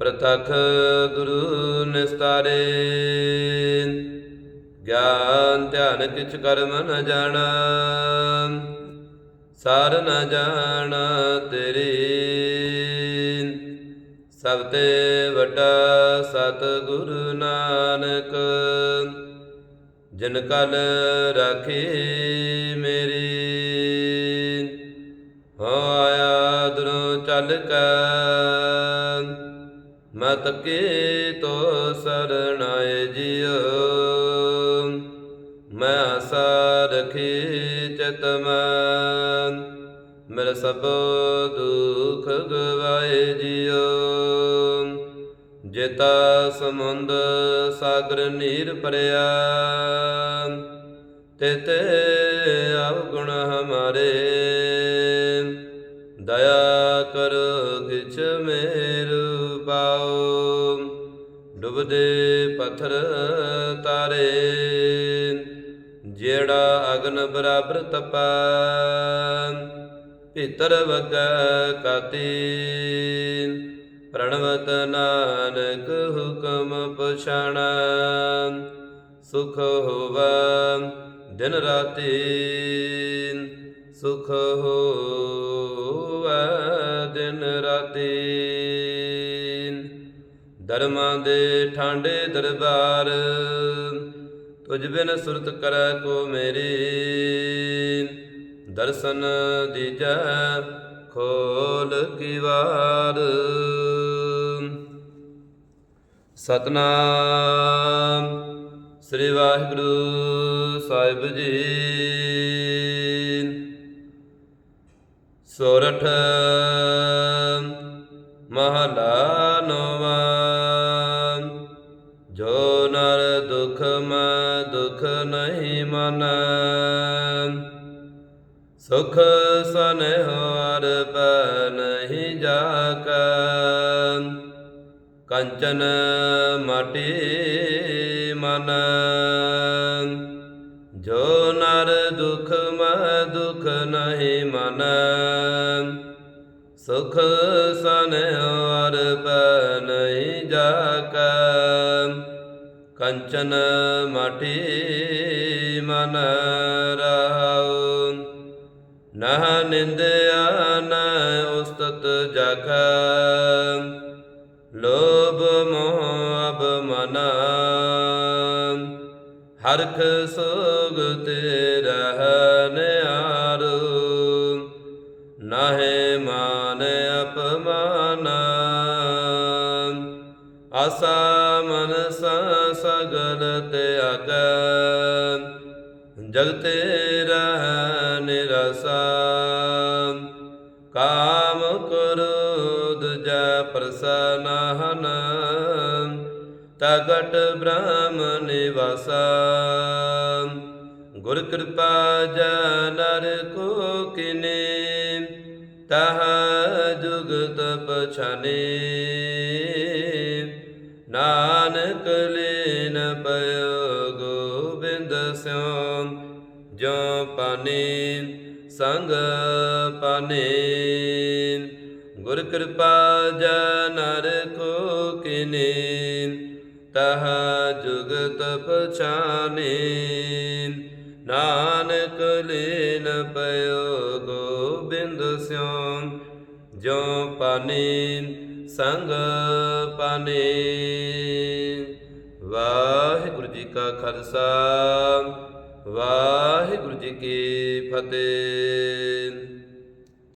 ਪ੍ਰਤਖ ਗੁਰੂ ਨਿਸਤਾਰੇ। ਗਿਆਨ ਧਿਆਨ ਕਿਛ ਕਰਮ ਨ ਜਾਣਾ, ਸਾਰ ਨ ਜਾਣਾ ਤੇਰੀ। ਸਭ ਤੇ ਵੱਡਾ ਸਤ ਗੁਰੂ ਨਾਨਕ, ਜਿਨ ਕਲ ਰਾਖੀ ਮੇਰੀ। ਹੋ ਆਇਆ ਦਰੋਂ ਚੱਲ ਕੇ ਮਤ ਕੀ ਤੋ ਸਰਣਾਏ ਜਿਉ। ਮੈਂ ਆਸਾ ਰਖੀ ਚਿਤ ਮਨ ਮੇਰਾ ਸਭ ਦੁਖ ਗਵਾਏ ਜਿਉ। ਜੇਤਾ ਸਮੁੰਦ ਸਾਗਰ ਨੀਰ ਭਰਿਆ ਤੇਤੇ ਅਵਗੁਣ ਹਮਾਰੇ। ਦਇਆ ਕਰੋ ਕਿਛ ਮੇਰੂ ਡੁਬਦੇ ਪੱਥਰ ਤਾਰੇ, ਜਿਹੜਾ ਅਗਨ ਬਰਾਬਰ ਤਪਾ, ਭੀਤਰ ਵਗ ਕਾਤੀ। ਪ੍ਰਣਵਤ ਨਾਨਕ ਹੁਕਮ ਪਛਾਣਾ, ਸੁਖ ਹੋਵਾ ਦਿਨ ਰਾਤੀ। ਸੁਖ ਹੋਵਾ ਦਿਨ ਰਾਤੀ। ਧਰਮਾਂ ਦੇ ਠਾਂਡੇ ਦਰਬਾਰ, ਤੁਝ ਬਿਨ ਸੁਰਤ ਕਰੈ ਕੋ ਮੇਰੀ। ਦਰਸ਼ਨ ਦੀਜੈ ਖੋਲ ਕੀ ਵਾਰ। ਸਤਨਾਮ ਸ੍ਰੀ ਵਾਹਿਗੁਰੂ ਸਾਹਿਬ ਜੀ। ਸੋਰਠ ਮਹਲਾ ਨੋਵਾ ਦੁਖ ਮੈਂ ਦੁਖ ਨਹੀਂ ਮਨ। ਸੁਖ ਸਨਹੁ ਅਰ ਪੈ ਨਹੀਂ ਜਾਕ। ਕੰਚਨ ਮਾਟੀ ਮਨ। ਜੋ ਨਰ ਦੁਖ ਮੈਂ ਦੁਖ ਨਹੀਂ ਮਨ। ਸੁਖ ਸਨਹੁ ਅਰ ਪੈ ਨਹੀਂ ਜਾਕ। ਕੰਚਨ ਮਠੀ ਮਨ ਰਹਾਉ ਨਹ ਨਿੰਦਿਆ ਨ ਉਸਤਤ ਜਖੈ। ਲੋਭ ਮੋਹ ਅਬ ਮਨਾ। ਹਰਖ ਸੋਗ ਤੇ ਰਹਿਨ ਆਸਾ ਮਨਸ ਸਗਲ ਤਿਆਗ ਜਗਤੇ ਰਹਿ ਨਿਰਸਾ। ਕਾਮ ਕ੍ਰੋਧ ਜੈ ਪ੍ਰਸਨ ਹਨ ਤਗਟ ਬ੍ਰਹਮ ਨਿਵਾਸਾ। ਗੁਰ ਕਿਰਪਾ ਜਨਰ ਕੋ ਕਿਨੇ, ਤਹ ਜੁਗਤ ਪਛਾਨੇ ਨਾਨਕ ਲੈਨ ਪਇਓ ਗੋਬਿੰਦ ਸਿਉ ਜੋ ਪਾਨੇ ਸੰਗ ਪਾਨੇ। ਗੁਰ ਕਿਰਪਾ ਜਨਰ ਕੋ ਕਿਨੇ, ਤਹ ਜੁਗਤ ਪਛਾਨੇ ਨਾਨਕ ਲੈਨ ਪਇਓ ਗੋਬਿੰਦ ਸਿਉ ਜੋ ਪਾਨੇ ਸੰਗ ਪਾਨੇ। ਵਾਹਿਗੁਰੂ ਜੀ ਕਾ ਖਾਲਸਾ ਵਾਹਿਗੁਰੂ ਜੀ ਕੀ ਫਤਿਹ।